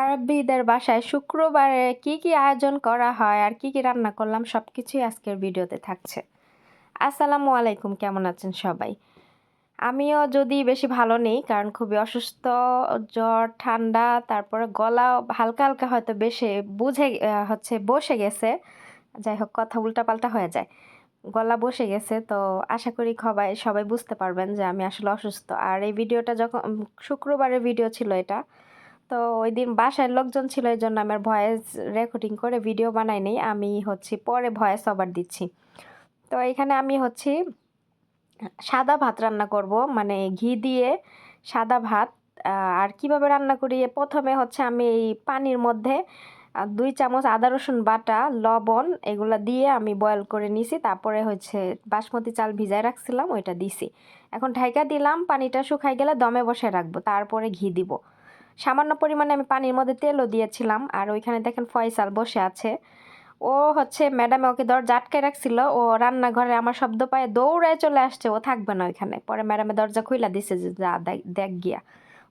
আরবিদের বাসায় শুক্রবারে কি কি আয়োজন করা হয় আর কি কি রান্না করলাম সব কিছুই আজকের ভিডিওতে থাকছে। আসসালামু আলাইকুম, কেমন আছেন সবাই? আমিও যদি বেশি ভালো নেই, কারণ খুবই অসুস্থ, জ্বর, ঠান্ডা, তারপরে গলা হালকা হালকা হয়তো বেশি বুঝে হচ্ছে বসে গেছে। যাই হোক, কথা উল্টাপাল্টা হয়ে যায়। গলা বসে গেছে, তো আশা করি সবাই সবাই বুঝতে পারবেন যে আমি আসলে অসুস্থ। আর এই ভিডিওটা যখন, শুক্রবারের ভিডিও ছিল এটা তো ওই দিন বাসায় লোকজন ছিল এই জন্য আমার ভয়েস রেকর্ডিং করে ভিডিও বানাইনি আমি হচ্ছে পরে ভয়েস ওভার দিচ্ছি। তো এখানে আমি হচ্ছে সাদা ভাত রান্না করব। মানে ঘি দিয়ে সাদা ভাত। আর কীভাবে রান্না করি? প্রথমে হচ্ছে আমি এই পানির মধ্যে দুই চামচ আদা রসুন বাটা, লবণ এগুলো দিয়ে আমি বয়েল করে নিছি। তারপরে হচ্ছে বাসমতি চাল ভিজায় রাখছিলাম, ওইটা দিছি। এখন ঢাইকা দিলাম, পানিটা শুকাই গেলে দমে বসে রাখব। তারপরে ঘি দিব। সামান্য পরিমাণে আমি পানির মধ্যে তেলও দিয়েছিলাম। আর ওইখানে দেখেন ফয়সাল বসে আছে। ও হচ্ছে ম্যাডামে ওকে দরজা আটকে রাখছিল। ও রান্নাঘরে আমার শব্দ পায়ে দৌড়ায় চলে আসছে। ও থাকবে না ওইখানে। পরে ম্যাডামে দরজা খুইলা দিছে যে যা দেখ- গিয়া।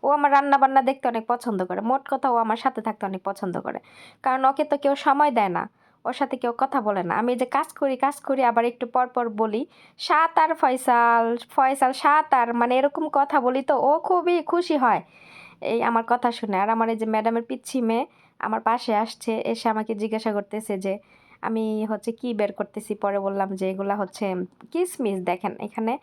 ও আমার রান্না বান্না দেখতে অনেক পছন্দ করে। মোট কথা ও আমার সাথে থাকতে অনেক পছন্দ করে। কারণ ওকে তো কেউ সময় দেয় না। ওর সাথে কেউ কথা বলে না। আমি যে কাজ করি কাজ করি, আবার একটু পর পর বলি, সাত আর ফয়সাল ফয়সাল সাত আর মানে এরকম কথা বলি তো ও খুবই খুশি হয়। এই আমার কথা শুনে। আর আমার এই যে ম্যাডামের পিচ্ছি মেয়ে আমার পাশে আসছে, এসে আমাকে জিজ্ঞাসা করতেছে যে, আমি হচ্ছে কি বের করতেছি? পরে বললাম যে, এগুলা হচ্ছে কিসমিস, দেখেন এখানে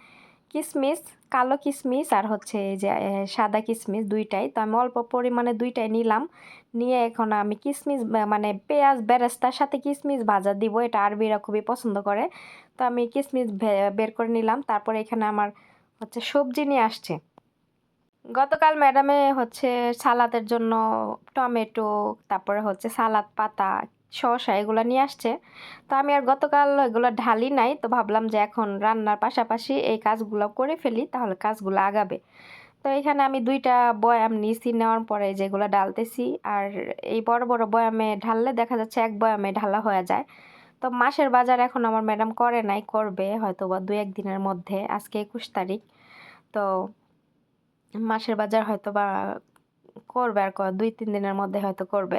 কিসমিস, কালো কিসমিস আর হচ্ছে যে সাদা কিসমিস দুইটাই। তো আমি অল্প পরিমাণে দুইটাই নিলাম। নিয়ে এখন আমি কিসমিস মানে পেঁয়াজ বেরেস্তার সাথে কিসমিস ভাজা দিব, এটা আরবিরা খুবই পছন্দ করে। তো আমি কিসমিস বের করে নিলাম। তারপরে এখানে আমার হচ্ছে সবজি নিয়ে আসছে। গতকাল ম্যাডামে হচ্ছে সালাদের জন্য টমেটো, তারপরে হচ্ছে সালাদ, পাতা, শসা এগুলো নিয়ে আসছে। তো আমি আর গতকাল এগুলো ঢালি নাই, তো ভাবলাম যে এখন রান্নার পাশাপাশি এই কাজগুলো করে ফেলি, তাহলে কাজগুলো আগাবে। তো এখানে আমি দুইটা বয়াম নিয়েছি, নেওয়ার পরে যেগুলো ডালতেছি, আর এই বড় বড় বয়ামে ঢাললে দেখা যাচ্ছে এক বয়ামে ঢালা হয়ে যায়। তো মাসের বাজার এখন আমার ম্যাডাম করে নাই, করবে হয়তো বা দু একদিনের মধ্যে, আজকে একুশ তারিখ। তো মাসের বাজার হয়তো বা করবে আর দুই, তিন দিনের মধ্যে হয়তো করবে।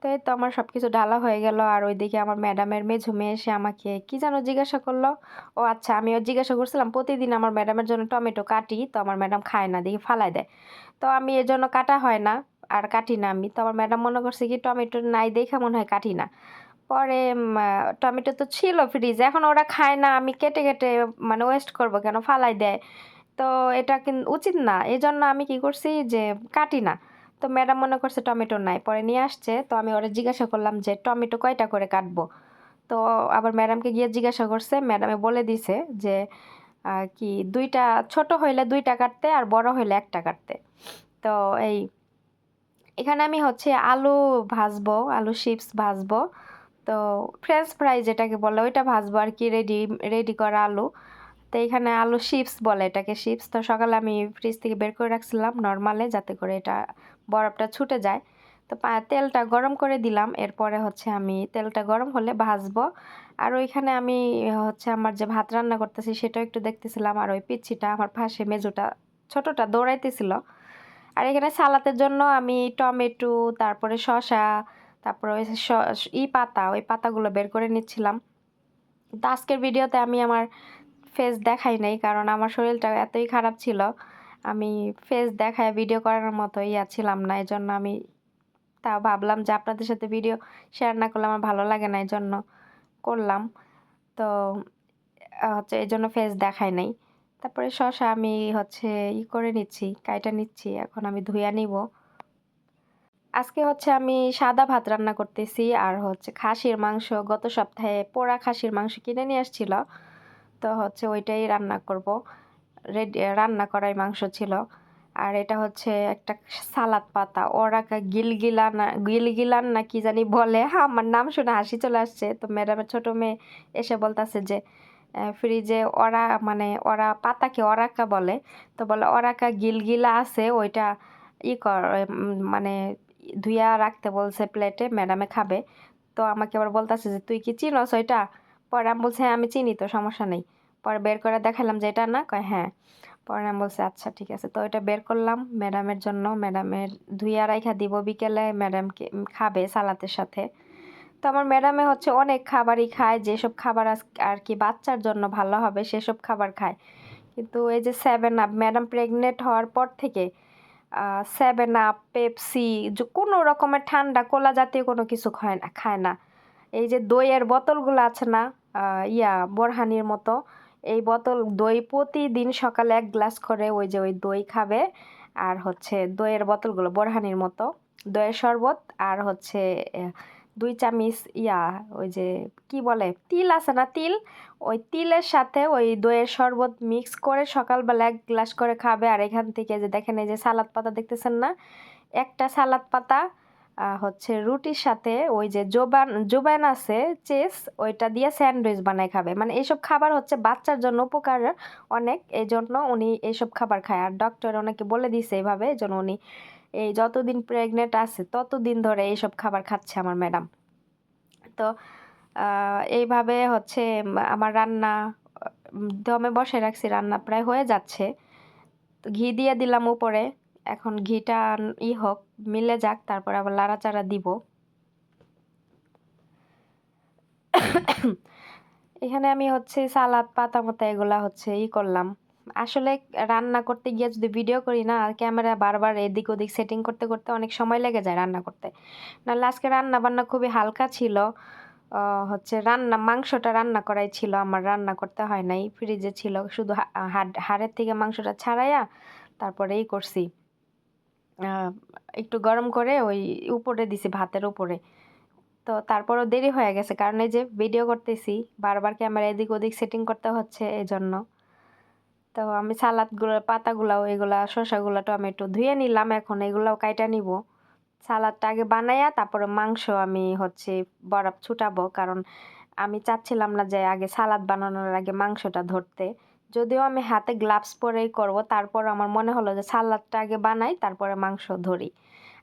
তো এই তো আমার সব কিছু ডালা হয়ে গেল আর ওইদিকে আমার ম্যাডামের মেঝো মেয়ে এসে আমাকে কি যেন জিজ্ঞাসা করল। ও আচ্ছা আমিও জিজ্ঞাসা করছিলাম, প্রতিদিন আমার ম্যাডামের জন্য টমেটো কাটি, তো আমার ম্যাডাম খায় না, দেখি ফালাই দেয়। তো আমি এর জন্য কাটা হয় না, আর কাটি না আমি। তো আমার ম্যাডাম মনে করছে কি, টমেটো নাই দেখে মনে হয় কাটি না। পরে টমেটো তো ছিল ফ্রিজে এখন ওরা খায় না, আমি কেটে কেটে মানে ওয়েস্ট করব কেন, ফালাই দেয়। তো এটা উচিত না। এই জন্য আমি কি করছি যে, কাটি না। তো ম্যাডাম মনে করছে টমেটো নাই, পরে নিয়ে আসছে। তো আমি ওরা জিজ্ঞাসা করলাম যে, টমেটো কয়টা করে কাটবো? তো আবার ম্যাডামকে গিয়ে জিজ্ঞাসা করছে, ম্যাডামে বলে দিছে যে কি দুইটা, ছোট হইলে দুইটা কাটতে আর বড় হইলে একটা কাটতে। তো এই, এখানে আমি হচ্ছে আলু ভাজবো, আলু চিপস ভাজবো। তো ফ্রেঞ্চ ফ্রাই যেটাকে বলে, ওইটা ভাজবো আর কি রেডি রেডি করা আলু। তো এখানে আলু চিপস বলে এটাকে চিপস তো সকালে আমি ফ্রিজ থেকে বের করে রাখছিলাম নর্মালে যাতে করে এটা বরফটা ছুটে যায়। তো তেলটা গরম করে দিলাম, এরপরে হচ্ছে আমি তেলটা গরম হলে ভাজবো। আর ওইখানে আমি হচ্ছে আমার যে ভাত রান্না করতেছি সেটাও একটু দেখতেছিলাম, আর ওই পিচ্ছিটা আমার পাশে মেজোটা ছোটোটা দৌড়াইতেছিল। আর এখানে সালাতের জন্য আমি টমেটো, তারপরে শশা তারপরে ওই ই পাতা, ওই পাতাগুলো বের করে নিচ্ছিলাম। তো আজকের ভিডিওতে আমি আমার ফেস দেখাই নাই, কারণ আমার শরীরটা এতই খারাপ ছিল। আমি ফেস দেখায় ভিডিও করার মতো ইয়া ছিলাম না এই জন্য আমি তা ভাবলাম যে আপনাদের সাথে ভিডিও শেয়ার না করলে আমার ভালো লাগে না এই জন্য করলাম। তো হচ্ছে এই জন্য ফেস দেখাই নাই। তারপরে শসা আমি হচ্ছে ই করে নিচ্ছি, কাইটা নিচ্ছি, এখন আমি ধুইয়া নিব। আজকে হচ্ছে আমি সাদা ভাত রান্না করতেছি, আর হচ্ছে খাসির মাংস গত সপ্তাহে পোড়া খাসির মাংস কিনে নিয়ে আসছিল। তো হচ্ছে ওইটাই রান্না করব। রেডি রান্না করাই মাংস ছিল। আর এটা হচ্ছে একটা সালাদ পাতা। ওরাকা গিলগিলান গিলগিলান না কি জানি বলে। হ্যাঁ আমার নাম শুনে হাসি চলে আসছে। তো ম্যাডামের ছোট মেয়ে এসে বলতেছে যে ফ্রিজে ওরা মানে ওরা পাতাকে ওরাকা বলে। তো বলে, ওরাকা গিলগিলা আছে, ওইটা ই কর মানে ধুইয়া রাখতে বলছে প্লেটে ম্যাডামে খাবে। তো আমাকে আবার বলতেছে যে, তুই কি চিনস ওইটা? পরে আমি বলছি হ্যাঁ আমি চিনি তো, সমস্যা নেই। পরে বের করে দেখালাম যে এটা না, কয় হ্যাঁ। পরে আমি বলছি আচ্ছা ঠিক আছে। তো এটা বের করলাম ম্যাডামের জন্য। ম্যাডামের ধুইয়া রাইখা দিব বিকেলে, ম্যাডামকে খাবে সালাতের সাথে। তো আমার ম্যাডামে হচ্ছে অনেক খাবারই খায়, যেসব খাবার আর কি বাচ্চার জন্য ভালো হবে সেসব খাবার খায়। কিন্তু এই যে সেভেন আপ ম্যাডাম প্রেগনেন্ট হওয়ার পর থেকে সেভেন আপ পেপসি কোনো রকমের ঠান্ডা, কোলা জাতীয় কোনো কিছু খায় না খায় না। এই যে দইয়ের বোতলগুলো আছে না ইয়া, বোরহানির মতো। এই বোতল, দই প্রতিদিন সকালে এক গ্লাস করে ওই যে ওই দই খাবে, আর হচ্ছে দইয়ের বোতলগুলো বোরহানির মতো। দইয়ের শরবত আর হচ্ছে দুই চামিচ ইয়া, ওই যে কি বলে, তিল আছে না তিল? ওই তিলের সাথে ওই দইয়ের শরবত মিক্স করে সকালবেলা এক গ্লাস করে খাবে। আর এখান থেকে যে দেখেন এই যে সালাদ পাতা দেখতেছেন না? একটা সালাদ পাতা হচ্ছে রুটির সাথে ওই যে জোবান জোবান আছে, চেস, ওইটা দিয়ে স্যান্ডউইচ বানায় খাবে। মানে এইসব খাবার হচ্ছে বাচ্চার জন্য উপকার অনেক এই জন্য উনি এইসব খাবার খায়। আর ডক্টর ওনাকে বলে দিছে এইভাবে এই জন্য উনি এই যতদিন প্রেগনেন্ট আছে, ততদিন ধরে এইসব খাবার খাচ্ছে আমার ম্যাডাম তো এইভাবে হচ্ছে আমার রান্না, দমে বসে রাখছি, রান্না প্রায় হয়ে যাচ্ছে। ঘি দিয়ে দিলাম উপরে। এখন ঘিটা ই হোক, মিলে যাক, তারপর আবার লাড়াচাড়া দিব। এখানে আমি হচ্ছে সালাদ পাতা মতো এগুলা হচ্ছে ই করলাম। আসলে রান্না করতে গিয়ে যদি ভিডিও করি না, ক্যামেরা বারবার এদিক ওদিক সেটিং করতে করতে অনেক সময় লেগে যায় রান্না করতে। নাহলে আজকে রান্না বান্না খুবই হালকা ছিল। হচ্ছে রান্না, মাংসটা রান্না করাই ছিল, আমার রান্না করতে হয় নাই। ফ্রিজে ছিল, শুধু হাড়, হাড়ের থেকে মাংসটা ছাড়াইয়া তারপরে করছি। একটু গরম করে ওই উপরে দিছি, ভাতের উপরে। তো তারপরও দেরি হয়ে গেছে, কারণ এই যে ভিডিও করতেছি, বারবার ক্যামেরা এদিক ওদিক সেটিং করতে হচ্ছে এই জন্য তো আমি সালাদগুলো পাতাগুলাও এগুলা, শসাগুলো টমেটো ধুয়ে নিলাম এখন, এগুলাও কাইটা নিব। সালাদটা আগে বানাইয়া তারপরে মাংস আমি হচ্ছে বরফ ছুটাবো, কারণ আমি চাচ্ছিলাম না যে আগে সালাদ বানানোর আগে মাংসটা ধরতে। যদিও আমি হাতে গ্লাভস পরেই করব, তারপর আমার মনে হলো যে সালাদটা আগে বানাই, তারপরে মাংস ধরি।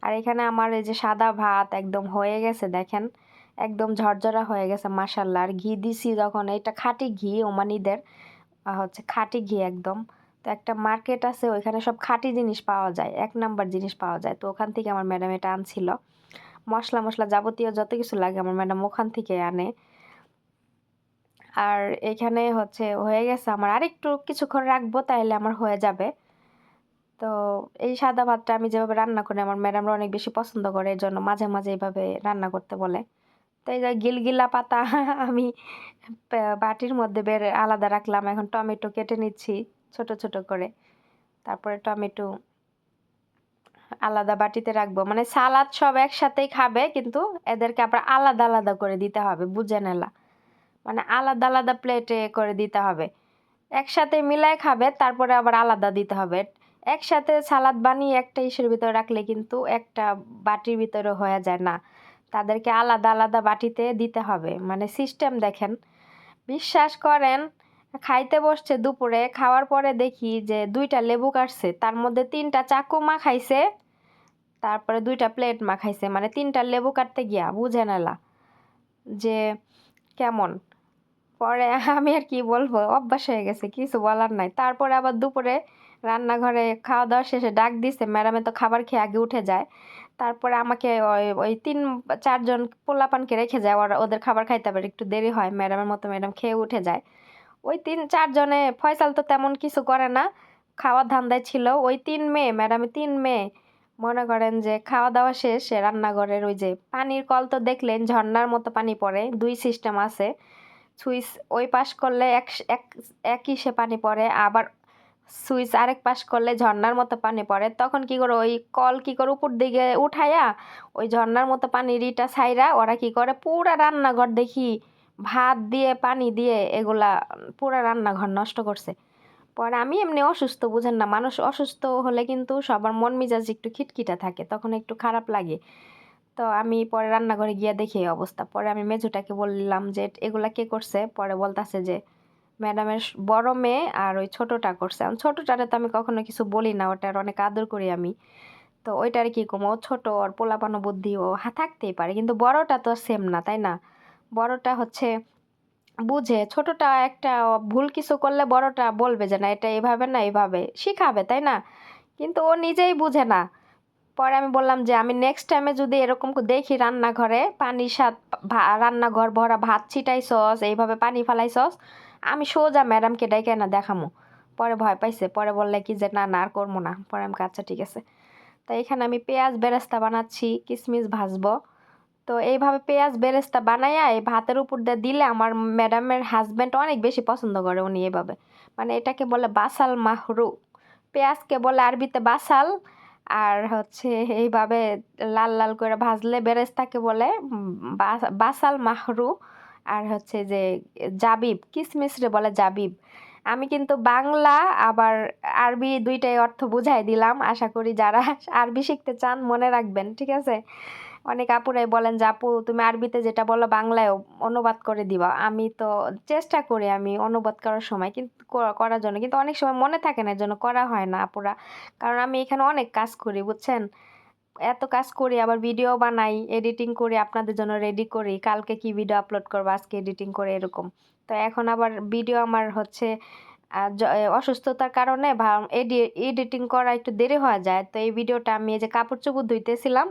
আর এখানে আমার এই যে সাদা ভাত একদম হয়ে গেছে, দেখেন, একদম ঝরঝরা হয়ে গেছে মাসাল্লাহ আর ঘি দিছি যখন, এটা খাঁটি ঘি, ওমানিদের হচ্ছে খাঁটি ঘি একদম। তো একটা মার্কেট আছে, ওইখানে সব খাঁটি জিনিস পাওয়া যায়, এক নাম্বার জিনিস পাওয়া যায়। তো ওখান থেকে আমার ম্যাডাম এটা আনছিল। মশলা মশলা যাবতীয় যত কিছু লাগে, আমার ম্যাডাম ওখান থেকে আনে। আর এখানে হচ্ছে হয়ে গেছে আমার আরেকটু কিছুক্ষণ রাখব, তাইলে আমার হয়ে যাবে। তো এই সাদা ভাতটা আমি যেভাবে রান্না করি, আমার ম্যাডামরা অনেক বেশি পছন্দ করে এর জন্য মাঝে মাঝে এইভাবে রান্না করতে বলে। তো এই যে গিলগিলা পাতা আমি বাটির মধ্যে বের আলাদা রাখলাম, এখন টমেটো কেটে নিচ্ছি ছোট ছোট করে। তারপরে টমেটো আলাদা বাটিতে রাখব। মানে সালাদ সব একসাথেই খাবে, কিন্তু এদেরকে আবার আলাদা আলাদা করে দিতে হবে, বুঝে নেলা। মানে আলাদা আলাদা প্লেটে করে দিতে হবে। একসাথে মিলায় খাবে, তারপরে আবার আলাদা দিতে হবে। একসাথে সালাদ বানিয়ে একটা ইসের ভিতরে রাখলে কিন্তু একটা বাটির ভিতরে হয়ে যায় না। তাদেরকে আলাদা আলাদা বাটিতে দিতে হবে। মানে সিস্টেম দেখেন। বিশ্বাস করেন, খাইতে বসছে দুপুরে, খাওয়ার পরে দেখি যে দুইটা লেবু কাটছে, তার মধ্যে তিনটা চাকু মা খাইছে তারপরে দুইটা প্লেট মা খাইছে মানে তিনটা লেবু কাটতে গিয়া বুঝে নেলা যে কেমন। পরে আমি আর কি বলব, অভ্যাস হয়ে গেছে, কিছু বলার নাই। তারপরে আবার দুপুরে রান্নাঘরে খাওয়া দাওয়া শেষে ডাক দিছে, ম্যাডামে তো খাবার খেয়ে আগে উঠে যায়। তারপরে আমাকে ওই ওই তিন, চারজন পোলাপানকে রেখে যায়, ওরা ওদের খাবার খাইতে আবার একটু দেরি হয়, ম্যাডামের মতো ম্যাডাম খেয়ে উঠে যায়। ওই তিন, চারজনে, ফয়সাল তো তেমন কিছু করে না, খাওয়ার ধান্দায় ছিল। ওই তিন মেয়ে, ম্যাডামে তিন মেয়ে, মনে করেন যে খাওয়া দাওয়া শেষ রান্নাঘরের ওই যে পানির কল তো দেখলেন, ঝর্ণার মতো পানি পড়ে, দুই সিস্টেম আছে। সুইচ ওই পাশ করলে এক এক, একই সে পানি পড়ে, আবার সুইচ আরেক পাশ করলে ঝর্নার মতো পানি পড়ে। তখন কি করে ওই কল কি করে উপর দিকে উঠাইয়া ওই ঝর্ণার মতো পানির ইটা ছাইরা ওরা কি করে পুরা রান্নাঘর দেখি, ভাত দিয়ে, পানি দিয়ে এগুলা পুরা রান্নাঘর নষ্ট করছে। পরে আমি এমনি অসুস্থ, বুঝেন না, মানুষ অসুস্থ হলে কিন্তু সবার মন মেজাজ একটু খিটখিটা থাকে, তখন একটু খারাপ লাগে। তো আমি পরে রান্নাঘরে গিয়ে দেখি এই অবস্থা। পরে আমি মেজুটাকে বললাম যে, এগুলা কে করছে? পরে বলতাছে যে, ম্যাডামের বড় মেয়ে আর ওই ছোটটা করছে। ছোটটারে তো আমি কখনো কিছু বলি না, ওটার অনেক আদর করি আমি। তো ওইটার কি কম? ও ছোট, ওর পোলাপানো বুদ্ধি, ও হা, থাকতেই পারে। কিন্তু বড়টা তো সেম না, তাই না? বড়টা হচ্ছে বুঝে, ছোটটা একটা ভুল কিছু করলে বড়টা বলবে যে, না, এটা এভাবে না, এভাবে। শিখাবে, তাই না? কিন্তু ও নিজেই বুঝে না। পরে আমি বললাম যে, আমি নেক্সট টাইমে যদি এরকম দেখি রান্নাঘরে পানি সাত রান্নাঘর ভরা ভাত ছিটাই সস, এইভাবে পানি ফালাই সস, আমি সোজা ম্যাডামকে ডেকে না দেখামো। পরে ভয় পাইছে, পরে বললে কি যে, না না, আর করব না। পরে আমি আচ্ছা ঠিক আছে। তো এখানে আমি পেঁয়াজ বেরেস্তা বানাচ্ছি কিশমিশ ভাজবো। তো এইভাবে পেঁয়াজ বেরেস্তা বানাইয়া এই ভাতের উপর দিয়ে দিলে আমার ম্যাডামের হাজব্যান্ড অনেক বেশি পছন্দ করে উনি এভাবে। মানে এটাকে বলে বাসাল মাহরু। পেঁয়াজকে বলে আরবিতে বাসাল আর হচ্ছে এইভাবে লাল লাল করে ভাজলে বেরেস্তাকে বলে বাসাল মাহরু আর হচ্ছে যে জাবিব কিসমিসরে বলে জাবিব। আমি কিন্তু বাংলা, আবার আরবি দুইটাই অর্থ বুঝাই দিলাম। আশা করি যারা আরবি শিখতে চান মনে রাখবেন, ঠিক আছে? অনেক আপুরাই বলেন যে, আপু, তুমি আরবিতে যেটা বলো বাংলায় অনুবাদ করে দিবা। আমি তো চেষ্টা করি আমি অনুবাদ করার সময় কিন্তু করার জন্য। কিন্তু অনেক সময় মনে থাকে না জন্য করা হয় না আপুরা। কারণ আমি এখানে অনেক কাজ করি, বুঝছেন? এত কাজ করি, আবার ভিডিও বানাই, এডিটিং করি, আপনাদের জন্য রেডি করি, কালকে কি ভিডিও আপলোড করব, আজকে এডিটিং করে এরকম। তো এখন আবার ভিডিও আমার হচ্ছে অসুস্থতার কারণে এডিটিং করা একটু দেরি হয়ে যায়। তো এই ভিডিওটা আমি এই যে কাপড় চোপড় ধুইতেছিলাম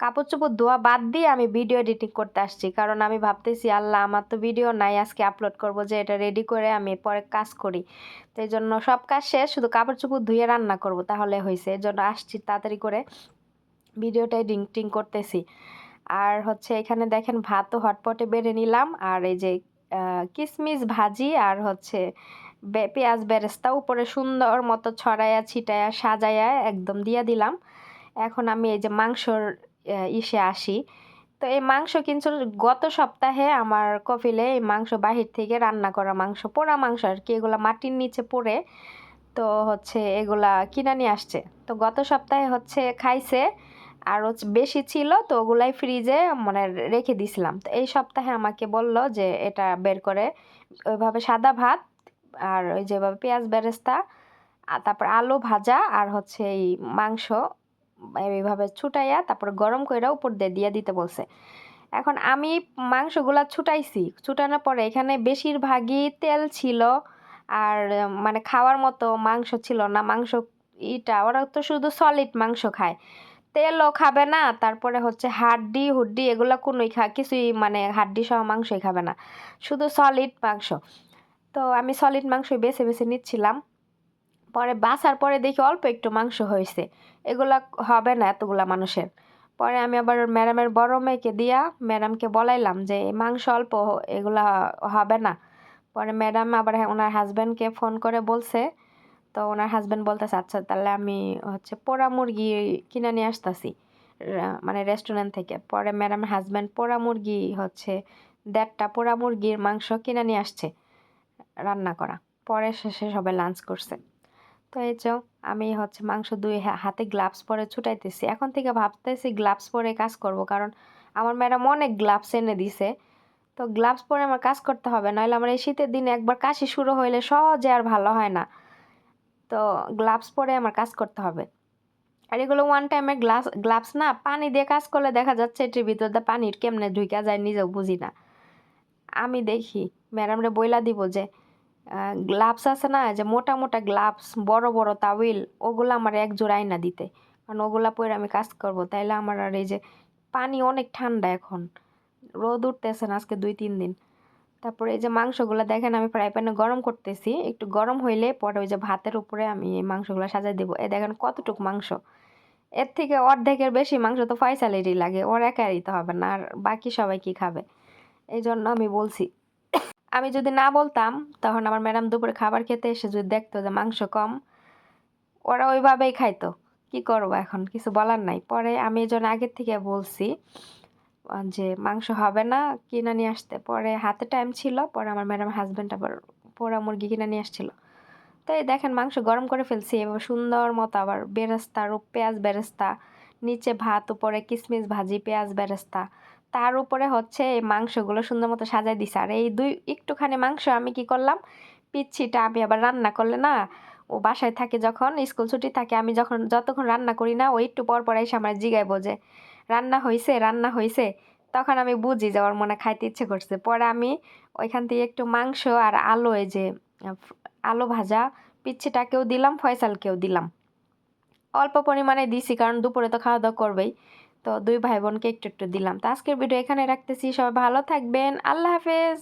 কাপড় চোপড় ধোয়া বাদ দিয়ে আমি ভিডিও এডিটিং করতে আসছি। কারণ আমি ভাবতেছি, আল্লাহ, আমার তো ভিডিও নাই, আজকে আপলোড করব যে এটা রেডি করে আমি পরে কাজ করি। তো এই জন্য সব কাজ শেষ, শুধু কাপড় চোপড় ধুয়ে রান্না করব, তাহলে হয়েছে এই জন্য আসছি তাড়াতাড়ি করে ভিডিওটা এডিটিং করতেছি। আর হচ্ছে এখানে দেখেন, ভাতও হটপটে বেড়ে নিলাম। আর এই যে কিশমিশ ভাজি আর হচ্ছে পেঁয়াজ বেরেস্তা উপরে সুন্দর মতো ছড়াইয়া ছিটাইয়া সাজাইয়া একদম দিয়া দিলাম। এখন আমি এই যে মাংসর ইসে আসি। তো এই মাংস কিন্তু গত সপ্তাহে আমার কফিলে এই মাংস বাহির থেকে রান্না করা মাংস, পোড়া মাংস আর কি, এগুলো মাটির নিচে পড়ে তো হচ্ছে এগুলা কিনা নিয়ে আসছে। তো গত সপ্তাহে হচ্ছে খাইছে আর বেশি ছিল, তো ওগুলাই ফ্রিজে মানে রেখে দিছিলাম। তো এই সপ্তাহে আমাকে বলল যে এটা বের করে ওইভাবে সাদা ভাত আর ওই যেভাবে পেঁয়াজ বেরেস্তা তারপর আলু ভাজা আর হচ্ছে এই মাংস এইভাবে ছুটাইয়া তারপর গরম করে উপর দিয়ে দিয়ে দিতে বলছে। এখন আমি মাংসগুলা ছুটাইছি, ছুটানোর পরে এখানে বেশিরভাগই তেল ছিল আর মানে খাওয়ার মতো মাংস ছিল না, মাংস ইটা, ওরা তো শুধু সলিড মাংস খায়। তেলও খাবে না, তারপরে হচ্ছে হাড্ডি হুড্ডি এগুলো কোনোই খা, কিছুই মানে হাড্ডি সহ মাংসই খাবে না, শুধু সলিড মাংস। তো আমি সলিড মাংসই বেছে বেছে নিচ্ছিলাম। পরে বাসার পরে দেখি অল্প একটু মাংস হয়েছে এগুলা হবে না এতগুলা মানুষের। পরে আমি আবার ম্যাডামের বড় মেয়েকে দিয়া ম্যাডামকে বলাইলাম যে, মাংস অল্প, এগুলা হবে না। পরে ম্যাডাম আবার ওনার হাজব্যান্ডকে ফোন করে বলছে। তো ওনার হাজব্যান্ড বলতেছে আচ্ছা তাহলে আমি হচ্ছে পোড়া মুরগি কিনে নিয়ে আসতেছি মানে রেস্টুরেন্ট থেকে। পরে ম্যাডাম হাজব্যান্ড পোড়া মুরগি হচ্ছে দেড়টা পোড়া মুরগির মাংস কিনে নিয়ে আসছে রান্না করা। পরে শেষে সবাই লাঞ্চ করছে। তো এই যে আমি হচ্ছে মাংস দুই হাতে গ্লাভস পরে ছুটাইতেছি। এখন থেকে ভাবতেছি গ্লাভস পরে কাজ করব কারণ আমার ম্যাডাম অনেক গ্লাভস এনে দিছে। তো গ্লাভস পরে আমার কাজ করতে হবে, নাহলে আমার এই শীতের দিনে একবার কাশি শুরু হইলে সহজে আর ভালো হয় না। তো গ্লাভস পরে আমার কাজ করতে হবে। আর এগুলো ওয়ান টাইমের গ্লাস গ্লাভস না, পানি দিয়ে কাজ করলে দেখা যাচ্ছে এটির ভিতর পানির কেমনে ঢুকা যায় নিজেও বুঝি না। আমি দেখি, ম্যাডামরে বইলা দিব যে গ্লাভস আছে না যে মোটা মোটা গ্লাভস বড় বড় তাওয়েল ওগুলো আমার এক জোড়া আইনা দিতে। কারণ ওগুলা পরে আমি কাজ করব, তাইলে আমার আর এই যে পানি অনেক ঠান্ডা এখন। রোদ উঠতেছে না আজকে দুই তিন দিন। তারপরে এই যে মাংসগুলো দেখেন, আমি ফ্রাই প্যানে গরম করতেছি, একটু গরম হইলে পরে ওই যে ভাতের উপরে আমি এই মাংসগুলো সাজাই দেবো। এ দেখেন কতটুকু মাংস। এর থেকে অর্ধেকের বেশি মাংস তো ফয়সালেরই লাগে, ওর একারই তো হবে না, আর বাকি সবাই কি খাবে? এই জন্য আমি বলছি আমি যদি না বলতাম, তখন আমার ম্যাডাম দুপুরে খাবার খেতে এসে যদি দেখতো যে মাংস কম, ওরা ওইভাবেই খাইতো। কি করব এখন? কিছু বলার নাই। পরে আমি এই জন্য আগের থেকে বলছি যে মাংস হবে না, কিনে নিয়ে আসতে। পরে হাতে টাইম ছিল, পরে আমার ম্যাডাম হাজব্যান্ড আবার পোড়া মুরগি কিনে নিয়ে আসছিল। তো এই দেখেন মাংস গরম করে ফেলছি এবার সুন্দর মতো আবার বেরেস্তা পেঁয়াজ বেরেস্তা, নিচে ভাত, উপরে কিশমিশ ভাজি, পেঁয়াজ বেরেস্তা তার উপরে হচ্ছে এই মাংসগুলো সুন্দর মতো সাজাই দিছে। আর এই দুই একটুখানি মাংস আমি কি করলাম? পিচ্ছিটা আমি আবার রান্না করলে না, ও বাসায় থাকে যখন, স্কুল ছুটি থাকে, আমি যখন যতক্ষণ রান্না করি না, ও একটু পর পর এসে আমার জিগায় বোঝে রান্না হয়েছে রান্না হয়েছে তখন আমি বুঝি যে, ওর মনে খাইতে ইচ্ছে করছে। পরে আমি ওইখান থেকে একটু মাংস আর আলো, এই যে আলো ভাজা, পিচ্ছিটাকেও দিলাম, ফয়সালকেও দিলাম। অল্প পরিমাণে দিছি, কারণ দুপুরে তো খাওয়া দাওয়া করবেই। তো দুই ভাই বোনকে একটু একটু দিলাম। তো আজকের ভিডিও এখানে রাখতেছি। সবাই ভালো থাকবেন। আল্লাহ হাফেজ।